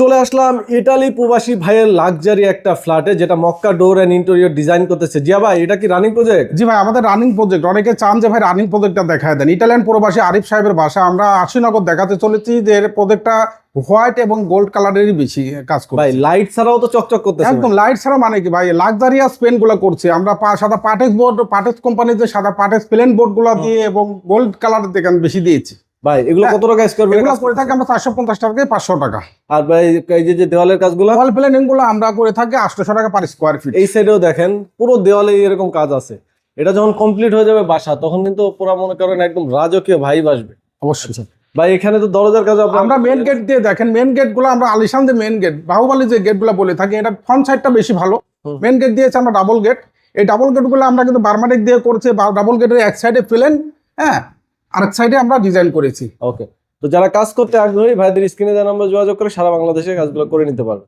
চলে আসলাম ইটালি প্রবাসী ভাইয়ের লাক্সারি একটা ফ্ল্যাটে যেটা মক্কা ডোর অ্যান্ড ইন্টেরিয়র ডিজাইন করতেছে। জিয়া ভাই এটা কি রানিং প্রজেক্ট জি ভাই আমাদের রানিং প্রজেক্ট অনেকে চান যে ভাই রানিং প্রজেক্টটা দেখায় দেন। ইটালিয়ান প্রবাসী আরিফ সাহেবের বাসা আমরা আশিনগর দেখাতে চলেছি যে এর প্রজেক্টটা হোয়াইট এবং গোল্ড কালারেরই বেশি কাজ করছে। ভাই লাইট ছাড়াও তো চকচক করতেছে একদম লাইট ছাড়া মানে কি ভাই? লাক্সারিয়াস পেনগুলো করছে। আমরা সাদা পাটেক্স বোর্ড পাটেক্স কোম্পানির যে সাদা পাটেক্স প্লেন বোর্ডগুলো দিয়ে এবং গোল্ড কালার দেখেন বেশি দিয়েছি। ভাই এগুলো কত টাকা স্কোয়ার এগুলো করে থাকি আমরা চারশো পঞ্চাশ টাকা থেকে পাঁচশো টাকা। আর ভাই এই যে যে দেওয়ালের কাজগুলো? ওয়াল প্লেনিংগুলো আমরা করে থাকি আটশোশো টাকা পার স্কোয়ার ফিট এই সাইডেও দেখেন পুরো দেওয়ালে এরকম কাজ আছে। এটা যখন কমপ্লিট হয়ে যাবে বাসা তখন কিন্তু পুরো মনে করেন একদম রাজকীয় ভাইব আসবে। অবশ্যই। ভাই এখানে তো দরজার কাজ আমরা মেন গেট দিয়ে দেখেন মেন গেটগুলো আমরা আলিশান যে মেন গেট বাহুবালি যে গেটগুলো বলে থাকি এটা ফ্রন্ট সাইডটা বেশি ভালো। মেন গেট দিয়েছে আমরা ডাবল গেট এই ডাবল গেটগুলো আমরা কিন্তু বার্মাটিক দিয়ে করছি ডাবল গেটের এক সাইডে প্লেন হ্যাঁ? আরেক সাইডে আমরা ডিজাইন করেছি। ওকে তো যারা কাজ করতে আগ্রহী, ভাইদের স্ক্রিনে যারা নাম্বার যোগাযোগ করে সারা বাংলাদেশে কাজগুলো করে নিতে পারবে।